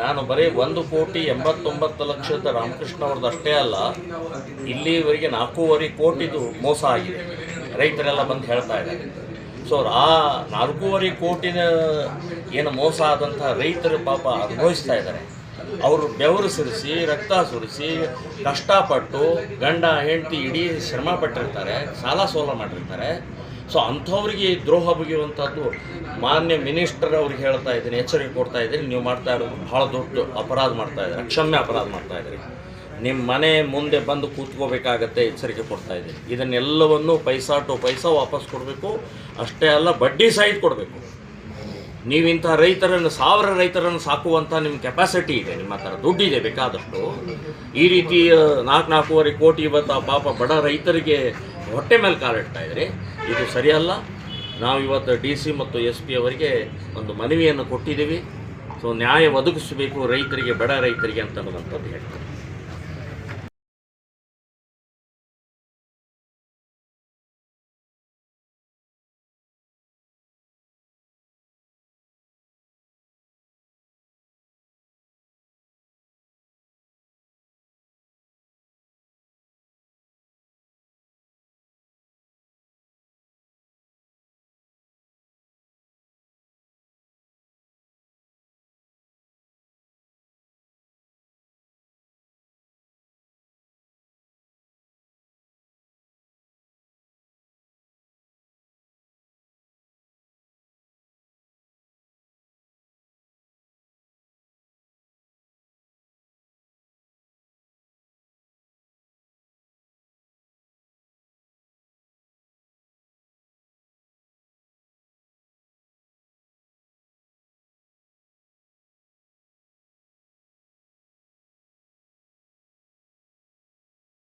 ನಾನು ಬರೀ ಒಂದು ಕೋಟಿ ಎಂಬತ್ತೊಂಬತ್ತು ಲಕ್ಷದ ರಾಮಕೃಷ್ಣ ಅವ್ರದ್ದು ಅಷ್ಟೇ ಅಲ್ಲ, ಇಲ್ಲಿವರೆಗೆ ನಾಲ್ಕೂವರೆ ಕೋಟಿದು ಮೋಸ ಆಗಿದೆ. ರೈತರೆಲ್ಲ ಬಂದು ಹೇಳ್ತಾ ಇದ್ದಾರೆ. ಸೊ ಆ ನಾಲ್ಕೂವರೆ ಕೋಟಿನ ಏನು ಮೋಸ ಆದಂಥ ರೈತರು ಪಾಪ ಅನುಭವಿಸ್ತಾ ಇದ್ದಾರೆ. ಅವರು ಬೆವರು ಸುರಿಸಿ, ರಕ್ತ ಸುರಿಸಿ, ಕಷ್ಟಪಟ್ಟು ಗಂಡ, ಹೆಂಡತಿ ಇಡೀ ಶ್ರಮ ಪಟ್ಟಿರ್ತಾರೆ, ಸಾಲ ಸೋಲ ಮಾಡಿರ್ತಾರೆ. ಸೊ ಅಂಥವ್ರಿಗೆ ದ್ರೋಹ ಬಗೆಯುವಂಥದ್ದು ಮಾನ್ಯ ಮಿನಿಸ್ಟರ್ ಅವ್ರಿಗೆ ಹೇಳ್ತಾ ಇದ್ದೀನಿ, ಎಚ್ಚರಿಕೆ ಕೊಡ್ತಾ ಇದ್ದೀನಿ. ನೀವು ಮಾಡ್ತಾ ಇರೋದು ಭಾಳ ದೊಡ್ಡ ಅಪರಾಧ ಮಾಡ್ತಾ ಇದ್ದೀರಿ, ಅಕ್ಷಮ್ಯ ಅಪರಾಧ ಮಾಡ್ತಾ ಇದ್ದೀರಿ. ನಿಮ್ಮ ಮನೆ ಮುಂದೆ ಬಂದು ಕೂತ್ಕೋಬೇಕಾಗತ್ತೆ, ಎಚ್ಚರಿಕೆ ಕೊಡ್ತಾ ಇದ್ದೀನಿ. ಇದನ್ನೆಲ್ಲವನ್ನು ಪೈಸಾ ಟು ಪೈಸಾ ವಾಪಸ್ ಕೊಡಬೇಕು. ಅಷ್ಟೇ ಅಲ್ಲ, ಬಡ್ಡಿ ಸಹಿತ ಕೊಡಬೇಕು. ನೀವಿಂಥ ರೈತರನ್ನು, ಸಾವಿರ ರೈತರನ್ನು ಸಾಕುವಂಥ ನಿಮ್ಮ ಕೆಪಾಸಿಟಿ ಇದೆ, ನಿಮ್ಮ ಹತ್ರ ದುಡ್ಡಿದೆ ಬೇಕಾದಷ್ಟು. ಈ ರೀತಿ ನಾಲ್ಕು ನಾಲ್ಕೂವರೆ ಕೋಟಿ ಇವತ್ತು ಆ ಪಾಪ ಬಡ ರೈತರಿಗೆ ಹೊಟ್ಟೆ ಮೇಲೆ ಕಾಲಿಡ್ತಾ ಇದ್ರಿ. ಇದು ಸರಿಯಲ್ಲ. ನಾವು ಇವತ್ತು ಡಿ ಸಿ ಮತ್ತು ಎಸ್ ಪಿ ಅವರಿಗೆ ಒಂದು ಮನವಿಯನ್ನು ಕೊಟ್ಟಿದ್ದೀವಿ. ಸೊ, ನ್ಯಾಯ ಒದಗಿಸಬೇಕು ರೈತರಿಗೆ, ಬಡ ರೈತರಿಗೆ ಅಂತ ಹೇಳ್ತಾರೆ